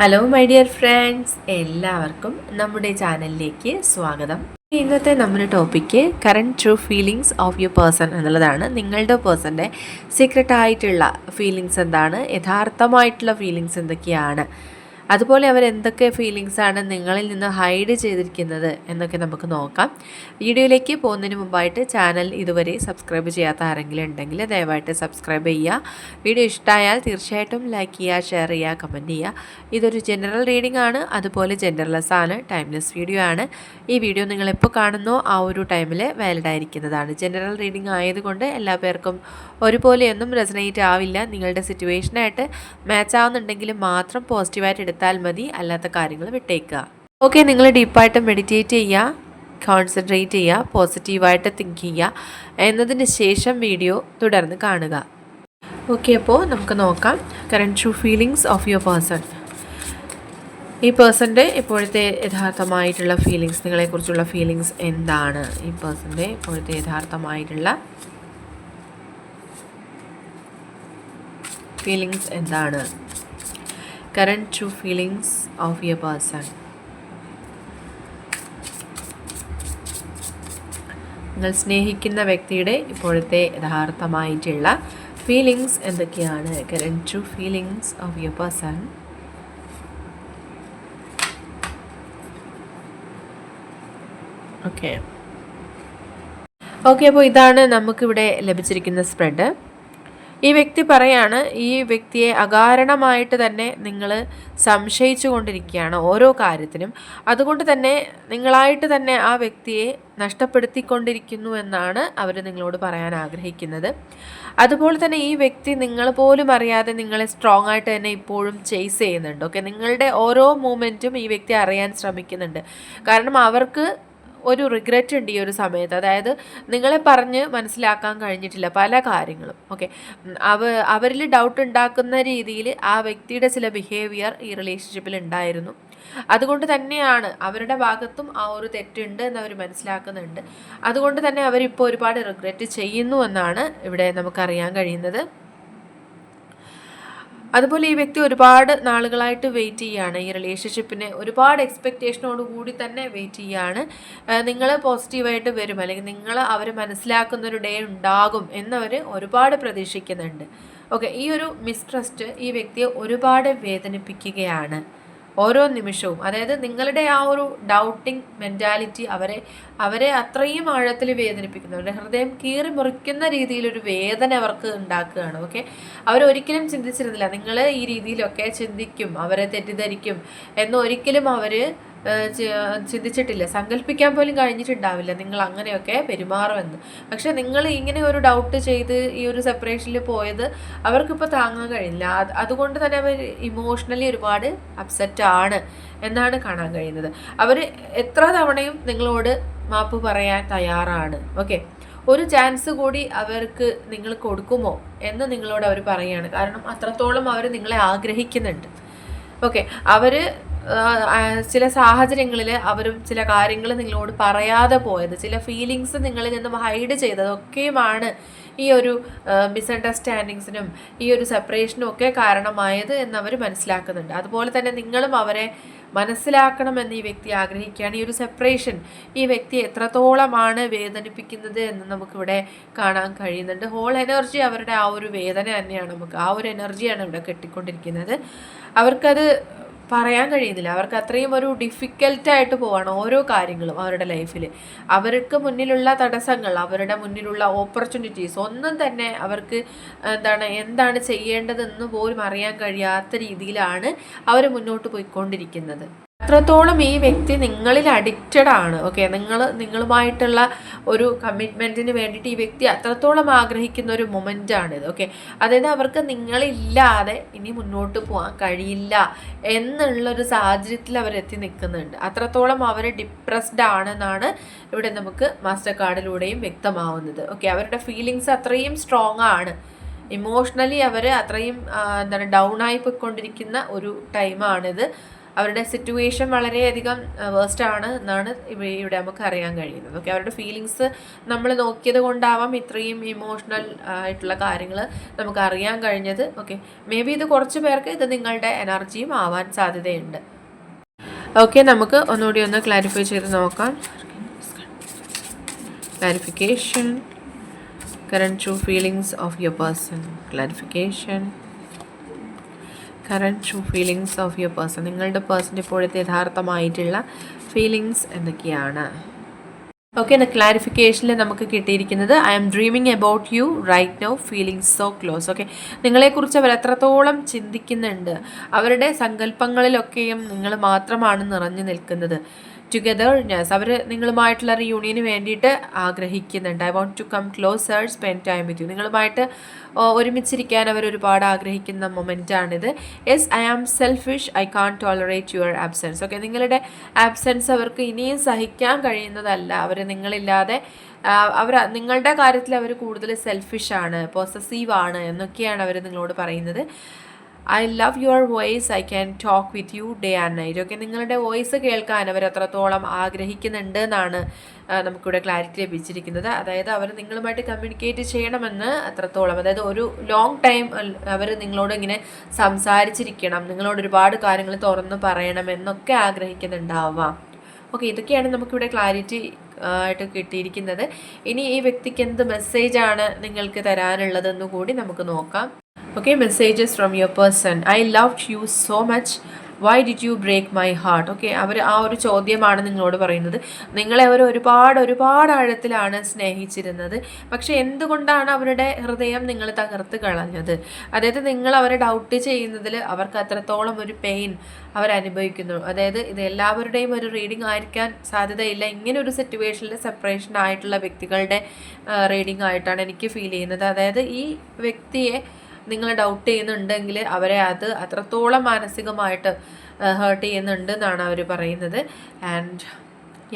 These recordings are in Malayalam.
ഹലോ മൈ ഡിയർ ഫ്രണ്ട്സ് എല്ലാവർക്കും നമ്മുടെ ചാനലിലേക്ക് സ്വാഗതം. ഇന്നത്തെ നമ്മുടെ topic current true feelings of you person എന്നുള്ളതാണ്. നിങ്ങളുടെ പേഴ്സന്റെ സീക്രട്ടായിട്ടുള്ള ഫീലിങ്സ് എന്താണ്? യഥാർത്ഥമായിട്ടുള്ള ഫീലിങ്സ് എന്തൊക്കെയാണ്? അതുപോലെ അവർ എന്തൊക്കെ ഫീലിങ്സ് ആണ് നിങ്ങളിൽ നിന്ന് ഹൈഡ് ചെയ്തിരിക്കുന്നത് എന്നൊക്കെ നമുക്ക് നോക്കാം. വീഡിയോയിലേക്ക് പോകുന്നതിന് മുമ്പായിട്ട് ചാനൽ ഇതുവരെ സബ്സ്ക്രൈബ് ചെയ്യാത്ത ആരെങ്കിലും ഉണ്ടെങ്കിൽ ദയവായിട്ട് സബ്സ്ക്രൈബ് ചെയ്യുക. വീഡിയോ ഇഷ്ടമായാൽ തീർച്ചയായിട്ടും ലൈക്ക് ചെയ്യുക ഷെയർ ചെയ്യുക കമന്റ് ചെയ്യുക. ഇതൊരു ജനറൽ റീഡിംഗ് ആണ് അതുപോലെ ജെൻഡർലെസ് ആണ് ടൈംലെസ് വീഡിയോ ആണ്. ഈ വീഡിയോ നിങ്ങൾ എപ്പോൾ കാണുന്നോ ആ ഒരു ടൈമിൽ വാലിഡ് ആയിരിക്കുന്നതാണ്. ജനറൽ റീഡിംഗ് ആയതുകൊണ്ട് എല്ലാ പേർക്കും ഒരുപോലെയൊന്നും റെസനേറ്റ് ആവില്ല. നിങ്ങളുടെ സിറ്റുവേഷനായിട്ട് മാച്ച് ആവുന്നുണ്ടെങ്കിൽ മാത്രം പോസിറ്റീവായിട്ട് എടുത്താൽ മതി അല്ലാത്ത കാര്യങ്ങൾ വിട്ടേക്കുക. ഓക്കെ നിങ്ങൾ ഡീപ്പായിട്ട് മെഡിറ്റേറ്റ് ചെയ്യുക കോൺസെൻട്രേറ്റ് ചെയ്യുക പോസിറ്റീവായിട്ട് തിങ്ക് ചെയ്യുക എന്നതിന് ശേഷം വീഡിയോ തുടർന്ന് കാണുക. ഓക്കെ അപ്പോൾ നമുക്ക് നോക്കാം current true feelings of your person ഈ പേഴ്സന്റെ ഇപ്പോഴത്തെ യഥാർത്ഥമായിട്ടുള്ള ഫീലിങ്സ് നിങ്ങളെക്കുറിച്ചുള്ള ഫീലിങ്സ് എന്താണ്? ഈ പേഴ്സന്റെ ഇപ്പോഴത്തെ യഥാർത്ഥമായിട്ടുള്ള ഫീലിങ്സ് എന്താണ്? Current true feelings of your person നിങ്ങൾ സ്നേഹിക്കുന്ന വ്യക്തിയുടെ ഇപ്പോഴത്തെ യഥാർത്ഥമായിട്ടുള്ള ഫീലിങ്സ് എന്തൊക്കെയാണ്? Current true feelings of your person okay okay അപ്പോൾ ഇതാണ് നമുക്കിവിടെ ലഭിച്ചിരിക്കുന്ന സ്പ്രെഡ് ഈ വ്യക്തി പറയാണ് ഈ വ്യക്തിയെ അകാരണമായിട്ട് തന്നെ നിങ്ങൾ സംശയിച്ചു കൊണ്ടിരിക്കുകയാണ് ഓരോ കാര്യത്തിനും. അതുകൊണ്ട് തന്നെ നിങ്ങളായിട്ട് തന്നെ ആ വ്യക്തിയെ നഷ്ടപ്പെടുത്തിക്കൊണ്ടിരിക്കുന്നു എന്നാണ് അവർ നിങ്ങളോട് പറയാൻ ആഗ്രഹിക്കുന്നത്. അതുപോലെ തന്നെ ഈ വ്യക്തി നിങ്ങൾ പോലും അറിയാതെ നിങ്ങളെ സ്ട്രോങ് ആയിട്ട് തന്നെ ഇപ്പോഴും ചേസ് ചെയ്യുന്നുണ്ട്. ഓക്കെ നിങ്ങളുടെ ഓരോ മൂമെന്റും ഈ വ്യക്തി അറിയാൻ ശ്രമിക്കുന്നുണ്ട്. കാരണം അവർക്ക് ഒരു റിഗ്രറ്റ് ഉണ്ട് ഈ ഒരു സമയത്ത്. അതായത് നിങ്ങളെ പറഞ്ഞ് മനസ്സിലാക്കാൻ കഴിഞ്ഞിട്ടില്ല പല കാര്യങ്ങളും. ഓക്കെ അവ അവരിൽ ഡൗട്ട് ഉണ്ടാക്കുന്ന രീതിയിൽ ആ വ്യക്തിയുടെ ചില ബിഹേവിയർ ഈ റിലേഷൻഷിപ്പിൽ ഉണ്ടായിരുന്നു. അതുകൊണ്ട് തന്നെയാണ് അവരുടെ ഭാഗത്തും ആ ഒരു തെറ്റുണ്ട് എന്ന് അവർ മനസ്സിലാക്കുന്നുണ്ട്. അതുകൊണ്ട് തന്നെ അവരിപ്പോൾ ഒരുപാട് റിഗ്രറ്റ് ചെയ്യുന്നു എന്നാണ് ഇവിടെ നമുക്കറിയാൻ കഴിയുന്നത്. അതുപോലെ ഈ വ്യക്തി ഒരുപാട് നാളുകളായിട്ട് വെയിറ്റ് ചെയ്യുകയാണ് ഈ റിലേഷൻഷിപ്പിനെ ഒരുപാട് എക്സ്പെക്റ്റേഷനോട് കൂടി തന്നെ വെയിറ്റ് ചെയ്യുകയാണ് നിങ്ങൾ പോസിറ്റീവായിട്ട് വരും. അല്ലെങ്കിൽ നിങ്ങൾ അവർ മനസ്സിലാക്കുന്ന ഒരു ഡേ ഉണ്ടാകും എന്നവർ ഒരുപാട് പ്രതീക്ഷിക്കുന്നുണ്ട്. ഓക്കെ ഈ ഒരു മിസ്ട്രസ്റ്റ് ഈ വ്യക്തിയെ ഒരുപാട് വേദനിപ്പിക്കുകയാണ്. ഓരോ നിമിഷവും. അതായത് നിങ്ങളുടെ ആ ഒരു ഡൗട്ടിങ് മെന്റാലിറ്റി അവരെ അവരെ അത്രയും ആഴത്തിൽ വേദനിപ്പിക്കുന്നു. അവരുടെ ഹൃദയം കീറി മുറിക്കുന്ന രീതിയിലൊരു വേദന അവർക്ക് ഉണ്ടാക്കുകയാണ്. ഓക്കെ അവരൊരിക്കലും ചിന്തിച്ചിരുന്നില്ല. നിങ്ങൾ ഈ രീതിയിലൊക്കെ ചിന്തിക്കും അവരെ തെറ്റിദ്ധരിക്കും എന്നൊരിക്കലും അവർ ചിന്തിച്ചിട്ടില്ല. സങ്കല്പിക്കാൻ പോലും കഴിഞ്ഞിട്ടുണ്ടാവില്ല. നിങ്ങൾ അങ്ങനെയൊക്കെ പെരുമാറുമെന്ന്. പക്ഷെ നിങ്ങൾ ഇങ്ങനെ ഒരു ഡൗട്ട് ചെയ്ത് ഈ ഒരു സെപ്പറേഷനിൽ പോയത് അവർക്കിപ്പോൾ താങ്ങാൻ കഴിയില്ല. അതുകൊണ്ട് തന്നെ അവർ ഇമോഷണലി ഒരുപാട് അപ്സെറ്റ് ആണ് എന്നാണ് കാണാൻ കഴിയുന്നത്. അവർ എത്ര തവണയും നിങ്ങളോട് മാപ്പ് പറയാൻ തയ്യാറാണ്. ഓക്കെ? ഒരു ചാൻസ് കൂടി അവർക്ക് നിങ്ങൾ കൊടുക്കുമോ എന്ന് നിങ്ങളോട് അവർ പറയുകയാണ് കാരണം അത്രത്തോളം അവർ നിങ്ങളെ ആഗ്രഹിക്കുന്നുണ്ട്. ഓക്കെ? അവർ ചില സാഹചര്യങ്ങളിൽ അവരും ചില കാര്യങ്ങൾ നിങ്ങളോട് പറയാതെ പോയത് ചില ഫീലിങ്സ് നിങ്ങളിൽ നിന്നും ഹൈഡ് ചെയ്തതൊക്കെയുമാണ് ഈ ഒരു മിസ്അണ്ടർസ്റ്റാൻഡിങ്സിനും ഈ ഒരു സെപ്പറേഷനും ഒക്കെ കാരണമായത് എന്നവർ മനസ്സിലാക്കുന്നുണ്ട്. അതുപോലെ തന്നെ നിങ്ങളും അവരെ മനസ്സിലാക്കണമെന്ന് ഈ വ്യക്തി ആഗ്രഹിക്കുകയാണ്. ഈ ഒരു സെപ്പറേഷൻ ഈ വ്യക്തി എത്രത്തോളമാണ് വേദനിപ്പിക്കുന്നത് എന്ന് നമുക്കിവിടെ കാണാൻ കഴിയുന്നുണ്ട്. ഹോൾ എനർജി അവരുടെ ആ ഒരു വേദന തന്നെയാണ് നമുക്ക് ആ ഒരു എനർജിയാണ് ഇവിടെ കെട്ടിക്കൊണ്ടിരിക്കുന്നത്. അവർക്കത് പറയാൻ കഴിയുന്നില്ല. അവർക്ക് അത്രയും ഒരു ഡിഫിക്കൽട്ടായിട്ട് പോവാണ് ഓരോ കാര്യങ്ങളും അവരുടെ ലൈഫിൽ അവർക്ക് മുന്നിലുള്ള തടസ്സങ്ങൾ അവരുടെ മുന്നിലുള്ള ഓപ്പർച്യൂണിറ്റീസ് ഒന്നും തന്നെ അവർക്ക് എന്താണ് എന്താണ് ചെയ്യേണ്ടതെന്ന് പോലും അറിയാൻ കഴിയാത്ത രീതിയിലാണ് അവർ മുന്നോട്ട് പോയിക്കൊണ്ടിരിക്കുന്നത്. അത്രത്തോളം ഈ വ്യക്തി നിങ്ങളിൽ അഡിക്റ്റഡ് ആണ്? ഓക്കെ നിങ്ങൾ നിങ്ങളുമായിട്ടുള്ള ഒരു കമ്മിറ്റ്മെന്റിന് വേണ്ടിയിട്ട് ഈ വ്യക്തി അത്രത്തോളം ആഗ്രഹിക്കുന്ന ഒരു മൊമെന്റ് ആണിത്. ഓക്കെ അതായത് അവർക്ക് നിങ്ങളില്ലാതെ ഇനി മുന്നോട്ട് പോകാൻ കഴിയില്ല എന്നുള്ളൊരു സാഹചര്യത്തിൽ അവരെത്തി നിൽക്കുന്നുണ്ട്. അത്രത്തോളം അവർ ഡിപ്രസ്ഡ് ആണെന്നാണ് ഇവിടെ നമുക്ക് മാസ്റ്റർ കാർഡിലൂടെയും വ്യക്തമാവുന്നത്. ഓക്കെ അവരുടെ ഫീലിങ്സ് അത്രയും സ്ട്രോങ് ആണ്. ഇമോഷണലി അവർ അത്രയും എന്താണ് ഡൗൺ ആയി പോയിക്കൊണ്ടിരിക്കുന്ന ഒരു ടൈമാണിത് അവരുടെ സിറ്റുവേഷൻ വളരെയധികം വേസ്റ്റ് ആണ് എന്നാണ് ഇവ- ഇവിടെ നമുക്ക് അറിയാൻ കഴിയുന്നത്. ഓക്കെ അവരുടെ ഫീലിങ്സ് നമ്മൾ നോക്കിയത് കൊണ്ടാവാം ഇത്രയും ഇമോഷണൽ ആയിട്ടുള്ള കാര്യങ്ങൾ നമുക്ക് അറിയാൻ കഴിഞ്ഞത്. ഓക്കെ മേ ബി ഇത് കുറച്ച് പേർക്ക് ഇത് നിങ്ങളുടെ എനർജിയും ആവാൻ സാധ്യതയുണ്ട്. ഓക്കെ നമുക്ക് ഒന്നുകൂടി ഒന്ന് ക്ലാരിഫൈ ചെയ്ത് നോക്കാം. Clarification current true feelings of your person clarification current true feelings of your person നിങ്ങളുടെ പേഴ്സന്റെ ഇപ്പോഴത്തെ യഥാർത്ഥമായിട്ടുള്ള ഫീലിങ്സ് എന്തൊക്കെയാണ്? ഓക്കെ എന്ന ക്ലാരിഫിക്കേഷനിൽ നമുക്ക് കിട്ടിയിരിക്കുന്നത് I am dreaming about you right now feeling so close okay നിങ്ങളെക്കുറിച്ച് അവർ എത്രത്തോളം ചിന്തിക്കുന്നുണ്ട് അവരുടെ സങ്കല്പങ്ങളിലൊക്കെയും നിങ്ങൾ മാത്രമാണ് നിറഞ്ഞു നിൽക്കുന്നത്. ടുഗദർനെസ് അവർ നിങ്ങളുമായിട്ടുള്ള റിയൂണിയന് വേണ്ടിയിട്ട് ആഗ്രഹിക്കുന്നുണ്ട്. I want to come closer spend time with you നിങ്ങളുമായിട്ട് ഒരുമിച്ചിരിക്കാൻ അവർ ഒരുപാട് ആഗ്രഹിക്കുന്ന മൊമെന്റാണിത് yes I am selfish I can't tolerate your absence okay നിങ്ങളുടെ ആബ്സെൻസ് അവർക്ക് ഇനിയും സഹിക്കാൻ കഴിയുന്നതല്ല. അവർ നിങ്ങളില്ലാതെ അവർ നിങ്ങളുടെ കാര്യത്തിൽ അവർ കൂടുതൽ സെൽഫിഷാണ് പോസസീവ് ആണ് എന്നൊക്കെയാണ് അവർ നിങ്ങളോട് പറയുന്നത്. I love your voice I can talk with you day and night okay നിങ്ങളുടെ വോയിസ് കേൾക്കാൻ അവർ അത്രത്തോളം ആഗ്രഹിക്കുന്നുണ്ട് എന്നാണ് നമുക്കിവിടെ ക്ലാരിറ്റി ലഭിച്ചിരിക്കുന്നത്. അതായത് അവർ നിങ്ങളുമായിട്ട് കമ്മ്യൂണിക്കേറ്റ് ചെയ്യണമെന്ന് അത്രത്തോളം അതായത് ഒരു ലോങ് ടൈം അവർ നിങ്ങളോട് ഇങ്ങനെ സംസാരിച്ചിരിക്കണം നിങ്ങളോട് ഒരുപാട് കാര്യങ്ങൾ തുറന്ന് പറയണം എന്നൊക്കെ ആഗ്രഹിക്കുന്നുണ്ടാവാം. ഓക്കെ ഇതൊക്കെയാണ് നമുക്കിവിടെ ക്ലാരിറ്റി ആയിട്ട് കിട്ടിയിരിക്കുന്നത്. ഇനി ഈ വ്യക്തിക്ക് എന്ത് മെസ്സേജാണ് നിങ്ങൾക്ക് തരാനുള്ളതെന്ന് കൂടി നമുക്ക് നോക്കാം. Okay messages from your person I love you so much why did you break my heart okay അവർ ആ ഒരു ചോദ്യമാണ് നിങ്ങളോട് പറയുന്നത്. നിങ്ങളെ അവർ ഒരുപാട് ഒരുപാട് ആഴത്തിലാണ് സ്നേഹിച്ചിരുന്നത്. പക്ഷെ എന്തുകൊണ്ടാണ് അവരുടെ ഹൃദയം നിങ്ങൾ തകർത്ത് കളഞ്ഞത്? അതായത് നിങ്ങൾ അവരെ ഡൗട്ട് ചെയ്യുന്നതിൽ അവർക്ക് അത്രത്തോളം ഒരു പെയിൻ അവരനുഭവിക്കുന്നു അതായത് ഇത് എല്ലാവരുടെയും ഒരു റീഡിംഗ് ആയിരിക്കാൻ സാധ്യതയില്ല. ഇങ്ങനെ ഒരു സിറ്റുവേഷനിൽ സെപ്പറേഷൻ ആയിട്ടുള്ള വ്യക്തികളുടെ റീഡിംഗ് ആയിട്ടാണ് എനിക്ക് ഫീൽ ചെയ്യുന്നത്. അതായത് ഈ വ്യക്തിയെ നിങ്ങൾ ഡൗട്ട് ചെയ്യുന്നുണ്ടെങ്കിൽ അവരെ അത് അത്രത്തോളം മാനസികമായിട്ട് ഹേർട്ട് ചെയ്യുന്നുണ്ട് എന്നാണ് അവർ പറയുന്നത്. And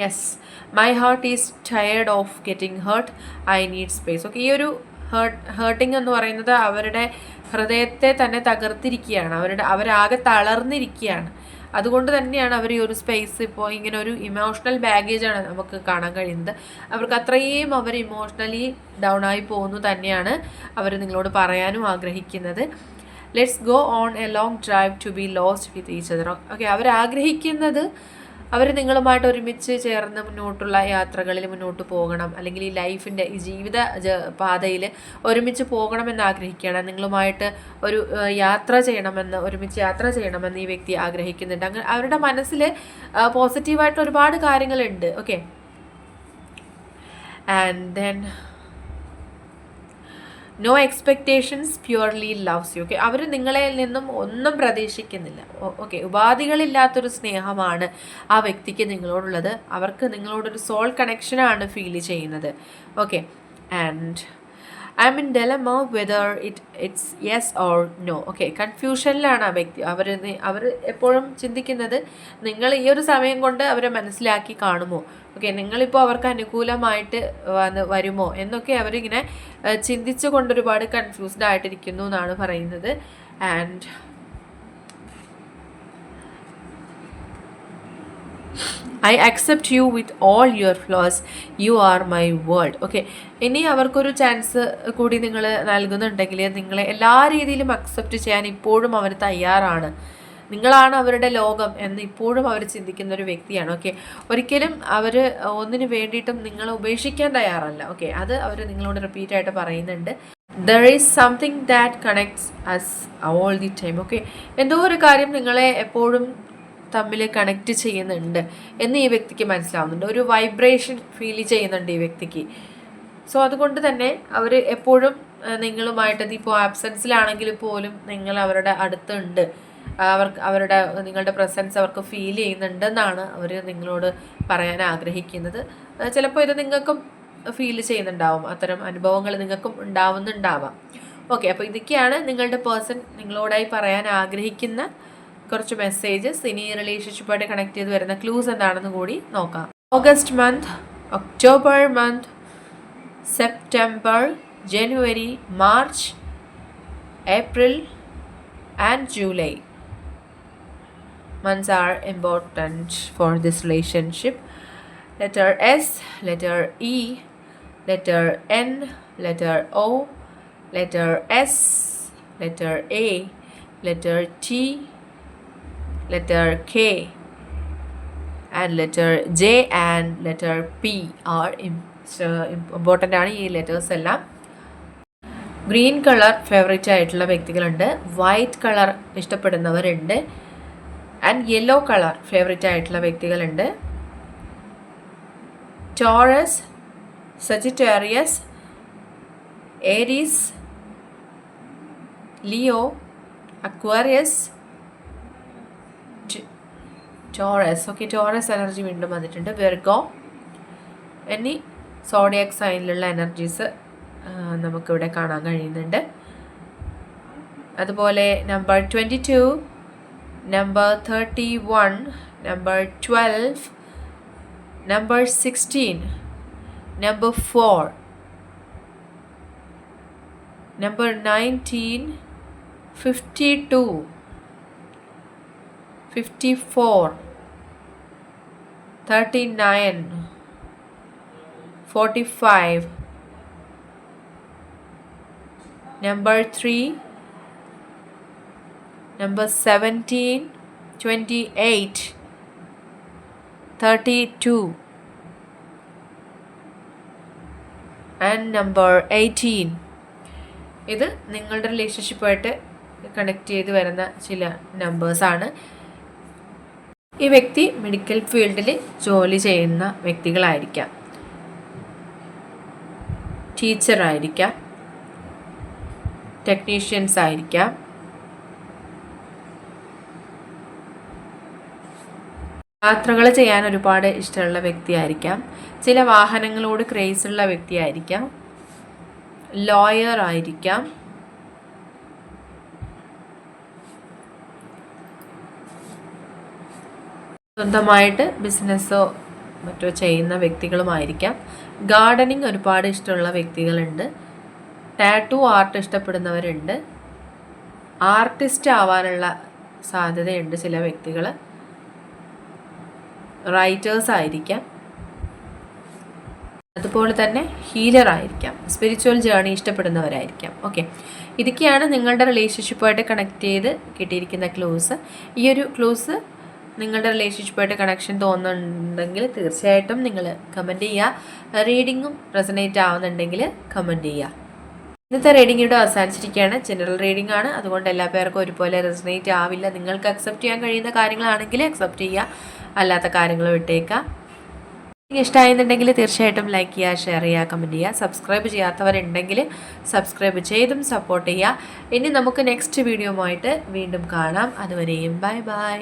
yes my heart is tired of getting hurt I need space okay ഈ ഒരു ഹേർട്ട് ഹേർട്ടിംഗ് എന്ന് പറയുന്നത് അവരുടെ ഹൃദയത്തെ തന്നെ തകർത്തിരിക്കുകയാണ്. അവരുടെ അവരാകെ തളർന്നിരിക്കുകയാണ്. അതുകൊണ്ട് തന്നെയാണ് അവർ ഈ ഒരു സ്പേസ് ഇപ്പോൾ ഇങ്ങനെ ഒരു ഇമോഷണൽ ബാഗേജാണ് നമുക്ക് കാണാൻ കഴിയുന്നത്. അവർക്ക് അത്രയും അവർ ഇമോഷണലി ഡൗൺ ആയി പോകുന്നു തന്നെയാണ് അവർ നിങ്ങളോട് പറയാനും ആഗ്രഹിക്കുന്നത്. Let's go on a long drive to be lost with each other okay അവർ ആഗ്രഹിക്കുന്നത് അവർ നിങ്ങളുമായിട്ട് ഒരുമിച്ച് ചേർന്ന് മുന്നോട്ടുള്ള യാത്രകളിൽ മുന്നോട്ട് പോകണം. അല്ലെങ്കിൽ ഈ ലൈഫിന്റെ ഈ ജീവിത പാതയിൽ ഒരുമിച്ച് പോകണമെന്ന് ആഗ്രഹിക്കുകയാണ്. നിങ്ങളുമായിട്ട് ഒരു യാത്ര ചെയ്യണമെന്ന് ഒരുമിച്ച് യാത്ര ചെയ്യണമെന്ന് ഈ വ്യക്തി ആഗ്രഹിക്കുന്നുണ്ട്. അങ്ങനെ അവരുടെ മനസ്സിൽ പോസിറ്റീവായിട്ട് ഒരുപാട് കാര്യങ്ങളുണ്ട്. Okay? And then no expectations purely loves you okay അവർ നിങ്ങളിൽ നിന്നും ഒന്നും പ്രതീക്ഷിക്കുന്നില്ല. ഓക്കെ ഉപാധികളില്ലാത്തൊരു സ്നേഹമാണ് ആ വ്യക്തിക്ക് നിങ്ങളോടുള്ളത്. അവർക്ക് നിങ്ങളോടൊരു സോൾ കണക്ഷനാണ് ഫീൽ ചെയ്യുന്നത്. Okay and I'm in dilemma whether it it's yes or no okay കൺഫ്യൂഷനിലാണ് ആ വ്യക്തി. അവർ അവർ എപ്പോഴും ചിന്തിക്കുന്നത് നിങ്ങൾ ഈ ഒരു സമയം കൊണ്ട് അവരെ മനസ്സിലാക്കി കാണുമോ? ഓക്കെ നിങ്ങളിപ്പോൾ അവർക്ക് അനുകൂലമായിട്ട് വന്ന് വരുമോ? എന്നൊക്കെ അവരിങ്ങനെ ചിന്തിച്ചു കൊണ്ട് ഒരുപാട് കൺഫ്യൂസ്ഡ് ആയിട്ടിരിക്കുന്നു എന്നാണ് പറയുന്നത്. And I accept you with all your flaws you are my world okay ഇനി അവർക്കൊരു ചാൻസ് കൂടി നിങ്ങൾ നൽകുന്നുണ്ടെങ്കിൽ നിങ്ങളെ എല്ലാ രീതിയിലും അക്സെപ്റ്റ് ചെയ്യാൻ ഇപ്പോഴും അവർ തയ്യാറാണ്. നിങ്ങളാണ് അവരുടെ ലോകം എന്ന് ഇപ്പോഴും അവർ ചിന്തിക്കുന്ന ഒരു വ്യക്തിയാണ്. ഓക്കെ ഒരിക്കലും അവർ ഒന്നിനു വേണ്ടിയിട്ടും നിങ്ങളെ ഉപേക്ഷിക്കാൻ തയ്യാറല്ല. ഓക്കെ അത് അവർ നിങ്ങളോട് റിപ്പീറ്റ് ആയിട്ട് പറയുന്നുണ്ട്. There is something that connects us all the time okay എന്തോ ഒരു കാര്യം നിങ്ങളെ എപ്പോഴും തമ്മിൽ കണക്റ്റ് ചെയ്യുന്നുണ്ട് എന്ന് ഈ വ്യക്തിക്ക് മനസ്സിലാവുന്നുണ്ട്. ഒരു വൈബ്രേഷൻ ഫീൽ ചെയ്യുന്നുണ്ട് ഈ വ്യക്തിക്ക്. സോ അതുകൊണ്ട് തന്നെ അവർ എപ്പോഴും നിങ്ങളുമായിട്ട് ഇപ്പോൾ ആബ്സെൻസിലാണെങ്കിൽ പോലും നിങ്ങൾ അവരുടെ അടുത്തുണ്ട്. അവർക്ക് അവരുടെ നിങ്ങളുടെ പ്രസൻസ് അവർക്ക് ഫീൽ ചെയ്യുന്നുണ്ടെന്നാണ് അവർ നിങ്ങളോട് പറയാൻ ആഗ്രഹിക്കുന്നത്. ചിലപ്പോൾ ഇത് നിങ്ങൾക്കും ഫീൽ ചെയ്യുന്നുണ്ടാവും. അത്തരം അനുഭവങ്ങൾ നിങ്ങൾക്കും ഉണ്ടാവുന്നുണ്ടാവാം. ഓക്കെ അപ്പോൾ ഇതൊക്കെയാണ് നിങ്ങളുടെ പേഴ്സൺ നിങ്ങളോടായി പറയാൻ ആഗ്രഹിക്കുന്ന കുറച്ച് മെസ്സേജസ് ഇനി റിലേഷൻഷിപ്പായിട്ട് കണക്ട് ചെയ്ത് വരുന്ന ക്ലൂസ് എന്താണെന്ന് കൂടി നോക്കാം August month October month September January March April and July months are important for this relationship letter s letter e letter n letter o letter s letter a letter t letter k and letter j and letter p are important ആണ് ഈ ലെറ്റേഴ്സ് എല്ലാം. ഗ്രീൻ കളർ ഫേവറേറ്റ് ആയിട്ടുള്ള വ്യക്തികളുണ്ട്. വൈറ്റ് കളർ ഇഷ്ടപ്പെടുന്നവരുണ്ട്. ആൻഡ് യെല്ലോ കളർ ഫേവറേറ്റ് ആയിട്ടുള്ള വ്യക്തികളുണ്ട്. Taurus Sagittarius Aries Leo Aquarius Taurus okay Taurus energy വീണ്ടും വന്നിട്ടുണ്ട്. വെർഗോ എന്നീ സോഡിയാക് സൈനിലുള്ള എനർജീസ് നമുക്കിവിടെ കാണാൻ കഴിയുന്നുണ്ട്. അതുപോലെ number twenty two number thirty one number twelve number sixteen number four number nineteen fifty two fifty four thirty nine forty five number 3 number 17 28 32 and number eighteen ഇത് നിങ്ങളുടെ റിലേഷൻഷിപ്പായിട്ട് കണക്ട് ചെയ്ത് വരുന്ന ചില നമ്പേഴ്സാണ് ഈ വ്യക്തി മെഡിക്കൽ ഫീൽഡിൽ ജോലി ചെയ്യുന്ന വ്യക്തികളായിരിക്കാം. ടീച്ചറായിരിക്കാം ടെക്നീഷ്യൻസ് ആയിരിക്കാം. യാത്രകൾ ചെയ്യാൻ ഒരുപാട് ഇഷ്ടമുള്ള വ്യക്തിയായിരിക്കാം. ചില വാഹനങ്ങളോട് ക്രേസുള്ള വ്യക്തിയായിരിക്കാം. ലോയർ ആയിരിക്കാം. സ്വന്തമായിട്ട് ബിസിനസ്സോ മറ്റോ ചെയ്യുന്ന വ്യക്തികളുമായിരിക്കാം. ഗാർഡനിങ് ഒരുപാട് ഇഷ്ടമുള്ള വ്യക്തികളുണ്ട്. ടാറ്റു ആർട്ട് ഇഷ്ടപ്പെടുന്നവരുണ്ട്. ആർട്ടിസ്റ്റ് ആവാനുള്ള സാധ്യതയുണ്ട് ചില വ്യക്തികൾ റൈറ്റേഴ്സ് ആയിരിക്കാം. അതുപോലെ തന്നെ ഹീലർ ആയിരിക്കാം. സ്പിരിച്വൽ ജേണി ഇഷ്ടപ്പെടുന്നവരായിരിക്കാം. ഓക്കെ. ഇതൊക്കെയാണ് നിങ്ങളുടെ റിലേഷൻഷിപ്പുമായിട്ട് കണക്ട് ചെയ്ത് കിട്ടിയിരിക്കുന്ന ക്ലൂസ്. ഈ ഒരു ക്ലൂസ് നിങ്ങളുടെ റിലേഷൻഷിപ്പായിട്ട് കണക്ഷൻ തോന്നുന്നുണ്ടെങ്കിൽ തീർച്ചയായിട്ടും നിങ്ങൾ കമന്റ് ചെയ്യുക റീഡിങ്ങും റെസനേറ്റ് ആവുന്നുണ്ടെങ്കിൽ കമന്റ് ചെയ്യുക ഇന്നത്തെ റീഡിംഗ് ഇവിടെ അവസാനിച്ചിരിക്കുകയാണ്. ജനറൽ റീഡിംഗ് ആണ്. അതുകൊണ്ട് എല്ലാ പേർക്കും ഒരുപോലെ റെസനേറ്റ് ആവില്ല. നിങ്ങൾക്ക് അക്സെപ്റ്റ് ചെയ്യാൻ കഴിയുന്ന കാര്യങ്ങളാണെങ്കിൽ അക്സെപ്റ്റ് ചെയ്യുക അല്ലാത്ത കാര്യങ്ങൾ വിട്ടേക്കുക ഇഷ്ടമായിരുന്നുണ്ടെങ്കിൽ തീർച്ചയായിട്ടും ലൈക്ക് ചെയ്യുക ഷെയർ ചെയ്യുക കമന്റ് ചെയ്യുക സബ്സ്ക്രൈബ് ചെയ്യാത്തവരുണ്ടെങ്കിൽ സബ്സ്ക്രൈബ് ചെയ്തും സപ്പോർട്ട് ചെയ്യുക ഇനി നമുക്ക് നെക്സ്റ്റ് വീഡിയോ വീണ്ടും കാണാം. അതുവരെയും ബൈ ബൈ